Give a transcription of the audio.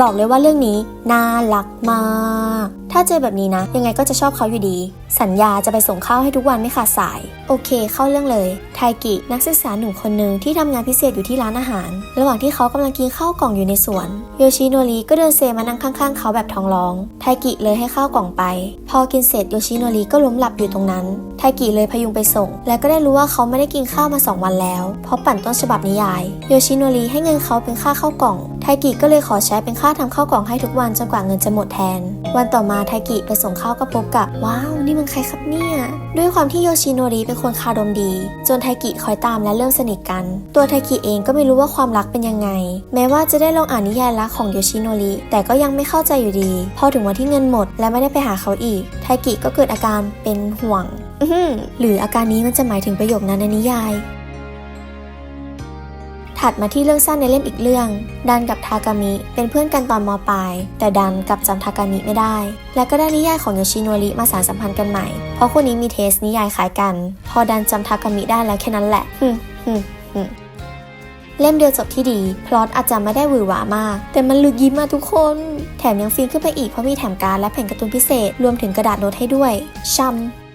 บอกเลยว่าเรื่องนี้น่ารักมากถ้าเจอแบบนี้นะ ยังไงก็จะชอบเขาอยู่ดี สัญญาจะไปส่งข้าวให้ทุกวันไม่ขาดสาย โอเค เข้าเรื่องเลย ไทกิ นักศึกษาหนุ่มคนหนึ่งที่ทำงานพิเศษอยู่ที่ร้านอาหาร ระหว่างที่เขากำลังกินข้าวกล่องอยู่ในสวน โยชิโนริก็เดินเซมานั่งข้างๆ เขาแบบท้องร้อง ไทกิเลยให้ข้าวกล่องไป พอกินเสร็จโยชิโนริก็ล้มหลับอยู่ตรงนั้น ไทกิเลยพยุงไปส่ง และก็ได้รู้ว่าเขาไม่ได้กินข้าวมา 2 วันแล้ว เพราะปั่นต้นฉบับนิยาย โยชิโนริให้เงินเขาเป็นค่าข้าวกล่อง ไทกิก็เลยขอใช้เป็นค่าทำข้าวกล่องให้ทุกวันจนกว่าเงินจะหมดแทน วันต่อมาไทกิไปส่งข้าวก็พบกับ ว้าว นี่มันใครครับเนี่ย ด้วยความที่โยชิโนริเป็นคนคารมดี จนไทกิคอยตามและเริ่มสนิทกัน ตัวไทกิเองก็ไม่รู้ว่าความรักเป็นยังไง แม้ว่าจะได้ลองอ่านนิยายรักของโยชิโนริแต่ก็ยังไม่เข้าใจอยู่ดี พอถึงวันที่เงินหมด และไม่ได้ไปหาเขาอีกไทกิก็เกิดอาการเป็นห่วงหรืออาการนี้มันจะหมายถึงประโยคนั้นในนิยาย ถัดมาที่เรื่องสั้นในเล่มอีกเรื่อง ดันกับทากามิ เป็นเพื่อนกันตอนมปลาย แต่ดันกับจำทากามิไม่ได้ และก็ได้นิยายของโยชิโนริมาสานสัมพันธ์กันใหม่ เพราะคู่นี้มีเทสนิยายคล้ายกัน พอดันจำทากามิได้แล้วแค่นั้นแหละหึมหึมหึมเล่มเดียวจบที่ดี พล็อตอาจจะไม่ได้หวือหวามาก แต่มันลึกยิ้มมาทุกคน แถมยังฟินขึ้นไปอีกเพราะมีแถมการดและแผ่นการ์ตูนพิเศษ รวมถึงกระดาษโน้ตให้ด้วยช่ำ